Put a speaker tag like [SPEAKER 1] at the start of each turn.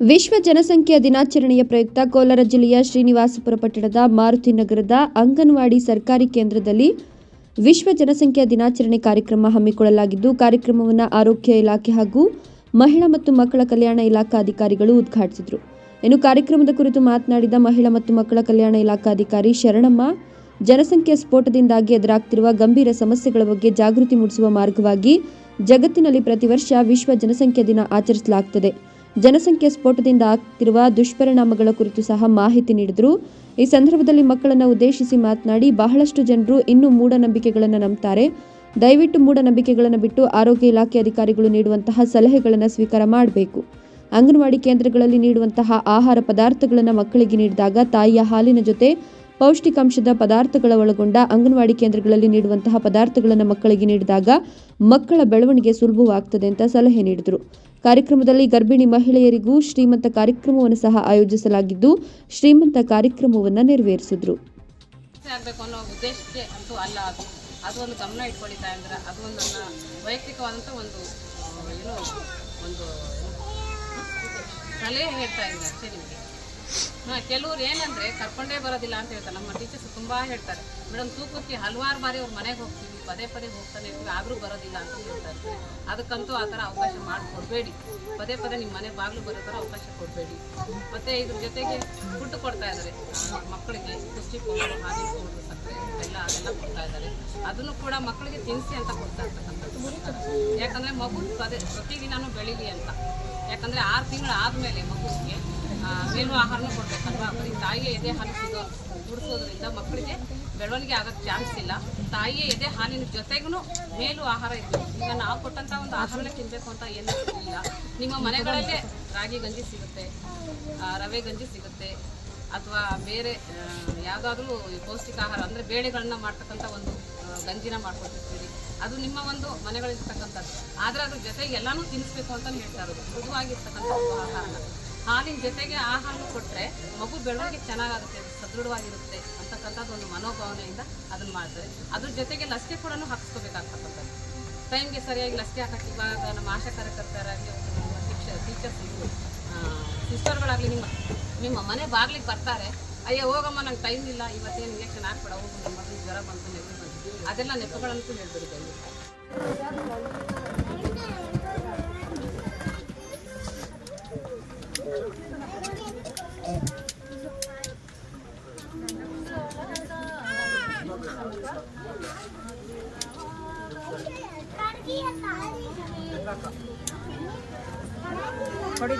[SPEAKER 1] ವಿಶ್ವ ಜನಸಂಖ್ಯಾ ದಿನಾಚರಣೆಯ ಪ್ರಯುಕ್ತ ಕೋಲಾರ ಜಿಲ್ಲೆಯ ಶ್ರೀನಿವಾಸಪುರ ಪಟ್ಟಣದ ಮಾರುತಿ ನಗರದ ಅಂಗನವಾಡಿ ಸರ್ಕಾರಿ ಕೇಂದ್ರದಲ್ಲಿ ವಿಶ್ವ ಜನಸಂಖ್ಯಾ ದಿನಾಚರಣೆ ಕಾರ್ಯಕ್ರಮ ಹಮ್ಮಿಕೊಳ್ಳಲಾಗಿದ್ದು, ಕಾರ್ಯಕ್ರಮವನ್ನು ಆರೋಗ್ಯ ಇಲಾಖೆ ಹಾಗೂ ಮಹಿಳಾ ಮತ್ತು ಮಕ್ಕಳ ಕಲ್ಯಾಣ ಇಲಾಖಾ ಅಧಿಕಾರಿಗಳು ಉದ್ಘಾಟಿಸಿದರು. ಇನ್ನು ಕಾರ್ಯಕ್ರಮದ ಕುರಿತು ಮಾತನಾಡಿದ ಮಹಿಳಾ ಮತ್ತು ಮಕ್ಕಳ ಕಲ್ಯಾಣ ಇಲಾಖಾಧಿಕಾರಿ ಶರಣಮ್ಮ, ಜನಸಂಖ್ಯಾ ಸ್ಫೋಟದಿಂದಾಗಿ ಎದುರಾಗ್ತಿರುವ ಗಂಭೀರ ಸಮಸ್ಯೆಗಳ ಬಗ್ಗೆ ಜಾಗೃತಿ ಮೂಡಿಸುವ ಮಾರ್ಗವಾಗಿ ಜಗತ್ತಿನಲ್ಲಿ ಪ್ರತಿ ವರ್ಷ ವಿಶ್ವ ಜನಸಂಖ್ಯಾ ದಿನ ಆಚರಿಸಲಾಗುತ್ತದೆ ಜನಸಂಖ್ಯಾ ಸ್ಫೋಟದಿಂದ ಆಗ್ತಿರುವ ದುಷ್ಪರಿಣಾಮಗಳ ಕುರಿತು ಸಹ ಮಾಹಿತಿ ನೀಡಿದರು. ಈ ಸಂದರ್ಭದಲ್ಲಿ ಮಕ್ಕಳನ್ನು ಉದ್ದೇಶಿಸಿ ಮಾತನಾಡಿ, ಬಹಳಷ್ಟು ಜನರು ಇನ್ನೂ ಮೂಢನಂಬಿಕೆಗಳನ್ನು ನಂಬ್ತಾರೆ. ದಯವಿಟ್ಟು ಮೂಢನಂಬಿಕೆಗಳನ್ನು ಬಿಟ್ಟು ಆರೋಗ್ಯ ಇಲಾಖೆ ಅಧಿಕಾರಿಗಳು ನೀಡುವಂತಹ ಸಲಹೆಗಳನ್ನು ಸ್ವೀಕಾರ ಮಾಡಬೇಕು. ಅಂಗನವಾಡಿ ಕೇಂದ್ರಗಳಲ್ಲಿ ನೀಡುವಂತಹ ಆಹಾರ ಪದಾರ್ಥಗಳನ್ನು ಮಕ್ಕಳಿಗೆ ನೀಡಿದಾಗ ತಾಯಿಯ ಹಾಲಿನ ಜೊತೆ ಪೌಷ್ಟಿಕಾಂಶದ ಪದಾರ್ಥಗಳ ಒಳಗೊಂಡ ಅಂಗನವಾಡಿ ಕೇಂದ್ರಗಳಲ್ಲಿ ನೀಡುವಂತಹ ಪದಾರ್ಥಗಳನ್ನು ಮಕ್ಕಳಿಗೆ ನೀಡಿದಾಗ ಮಕ್ಕಳ ಬೆಳವಣಿಗೆ ಸುಲಭವಾಗ್ತದೆ ಅಂತ ಸಲಹೆ ನೀಡಿದರು. ಕಾರ್ಯಕ್ರಮದಲ್ಲಿ ಗರ್ಭಿಣಿ ಮಹಿಳೆಯರಿಗೂ ಶ್ರೀಮಂತ ಕಾರ್ಯಕ್ರಮವನ್ನು ಸಹ ಆಯೋಜಿಸಲಾಗಿದ್ದು, ಶ್ರೀಮಂತ ಕಾರ್ಯಕ್ರಮವನ್ನು ನೆರವೇರಿಸಿದ್ರು.
[SPEAKER 2] ಸಲಹೆ ಹೇಳ್ತಾ ಇದ್ದಾರೆ ಅಷ್ಟೇ ನಿಮಗೆ. ಕೆಲವ್ರು ಏನಂದ್ರೆ ಕರ್ಕೊಂಡೇ ಬರೋದಿಲ್ಲ ಅಂತ ಹೇಳ್ತಾರೆ. ನಮ್ಮ ಟೀಚರ್ಸ್ ತುಂಬಾ ಹೇಳ್ತಾರೆ. ಮೇಡಮ್, ತೂಕಕ್ಕೆ ಹಲವಾರು ಬಾರಿ ಅವ್ರ ಮನೆಗೆ ಹೋಗ್ತೀವಿ, ಪದೇ ಪದೇ ಹೋಗ್ತಾನೆ ಇರ್ತೀವಿ, ಆದರೂ ಬರೋದಿಲ್ಲ ಅಂತ ಹೇಳ್ತಾರೆ ಅದಕ್ಕಂತೂ ಆ ಥರ ಅವಕಾಶ ಮಾಡಿಕೊಡ್ಬೇಡಿ. ಪದೇ ಪದೇ ನಿಮ್ಮ ಮನೆ ಬಾಗಿಲು ಬರೋ ಥರ ಅವಕಾಶ ಕೊಡಬೇಡಿ. ಮತ್ತು ಇದ್ರ ಜೊತೆಗೆ ಫುಡ್ ಕೊಡ್ತಾ ಇದ್ದಾರೆ ಮಕ್ಕಳಿಗೆ ಪುಷ್ಟಿ ಪೌಡರ್ ಹಾಲಿನ ಪೌಡರ್ ಸಕ್ಕರೆ, ಎಲ್ಲ, ಅದೆಲ್ಲ ಕೊಡ್ತಾ ಇದ್ದಾರೆ ಅದನ್ನು ಕೂಡ ಮಕ್ಕಳಿಗೆ ತಿನ್ನಿಸಿ ಅಂತ ಕೊಡ್ತಾ ಇರ್ತಕ್ಕಂಥದ್ದು. ಯಾಕಂದರೆ ಮಗು ಪದೇ ಪ್ರತಿದಿನನೂ ಬೆಳೀಲಿ ಅಂತ. ಯಾಕಂದರೆ ಆರು ತಿಂಗಳು ಆದಮೇಲೆ ಮಗುವಿಗೆ ಮೇಲು ಆಹಾರನೂ ಕೊಡಬೇಕಲ್ವಾ? ಬರೀ ತಾಯಿಯ ಎದೆ ಹಾಲು ಸಿಗೋ ಮಕ್ಕಳಿಗೆ ಬೆಳವಣಿಗೆ ಆಗೋಕ್ಕೆ ಚಾನ್ಸ್ ಇಲ್ಲ. ತಾಯಿಯ ಎದೆ ಹಾಲಿನ ಜೊತೆಗೂ ಮೇಲು ಆಹಾರ ಇತ್ತು ಈಗ ನಾವು ಕೊಟ್ಟಂಥ ಒಂದು ಆಹಾರನೇ ತಿನ್ನಬೇಕು ಅಂತ ಏನೂ ಇಲ್ಲ. ನಿಮ್ಮ ಮನೆಗಳಲ್ಲೇ ರಾಗಿ ಗಂಜಿ ಸಿಗುತ್ತೆ ರವೆ ಗಂಜಿ ಸಿಗುತ್ತೆ, ಅಥವಾ ಬೇರೆ ಯಾವುದಾದ್ರೂ ಪೌಷ್ಟಿಕ ಆಹಾರ, ಅಂದರೆ ಬೇಳೆಗಳನ್ನ ಮಾಡ್ತಕ್ಕಂಥ ಒಂದು ಗಂಜಿನ ಮಾಡ್ಕೊಟ್ಟಿರ್ತೀರಿ. ಅದು ನಿಮ್ಮ ಒಂದು ಮನೆಗಳಿರ್ತಕ್ಕಂಥದ್ದು. ಆದರೆ ಅದ್ರ ಜೊತೆಗೆ ಎಲ್ಲನೂ ತಿನ್ನಿಸ್ಬೇಕು ಅಂತ ಹೇಳ್ತಾ ಇರೋದು. ಮೃದುವಾಗಿರ್ತಕ್ಕಂಥ ಒಂದು ಆಹಾರನ. ಹಾಲಿನ ಜೊತೆಗೆ ಆ ಹಾಲು ಕೊಟ್ಟರೆ ಮಗು ಬೆಳವಣಿಗೆ ಚೆನ್ನಾಗಾಗುತ್ತೆ, ಸದೃಢವಾಗಿರುತ್ತೆ ಅಂತಕ್ಕಂಥದ್ದು ಒಂದು ಮನೋಭಾವನೆಯಿಂದ ಅದನ್ನು ಮಾಡ್ತಾರೆ. ಅದ್ರ ಜೊತೆಗೆ ಲಸಿಕೆ ಕೂಡ ಹಾಕಿಸ್ಕೋಬೇಕಾಗ್ತಕ್ಕಂಥದ್ದು. ಟೈಮ್ಗೆ ಸರಿಯಾಗಿ ಲಸಿಕೆ ಹಾಕಕ್ಕೆ ಇವಾಗ ನಮ್ಮ ಆಶಾ ಕಾರ್ಯಕರ್ತರಾಗಲಿ ಶಿಕ್ಷ ಟೀಚರ್ಸ್ ಇವರು ಸಿಸ್ಟರ್ಗಳಾಗಲಿ ನಿಮ್ಮ ನಿಮ್ಮ ಮನೆ ಬಾಗ್ಲಿಗೆ ಬರ್ತಾರೆ. ಅಯ್ಯೋ, ಹೋಗಮ್ಮ, ನಂಗೆ ಟೈಮ್ ಇಲ್ಲ, ಇವತ್ತೇನು ಇಂಜೆಕ್ಷನ್ ಹಾಕ್ಬೇಡ, ಹೋಗು, ನಮ್ಮ ಜ್ವರ ಬಂತು ನೆಗಡಿ ಬಂತು. ಅದೆಲ್ಲ ನೆಪಗಳಂತೂ ಹೇಳ್ಬಿಡಿ ದಯವಿಟ್ಟು
[SPEAKER 3] ಕೊಡಿ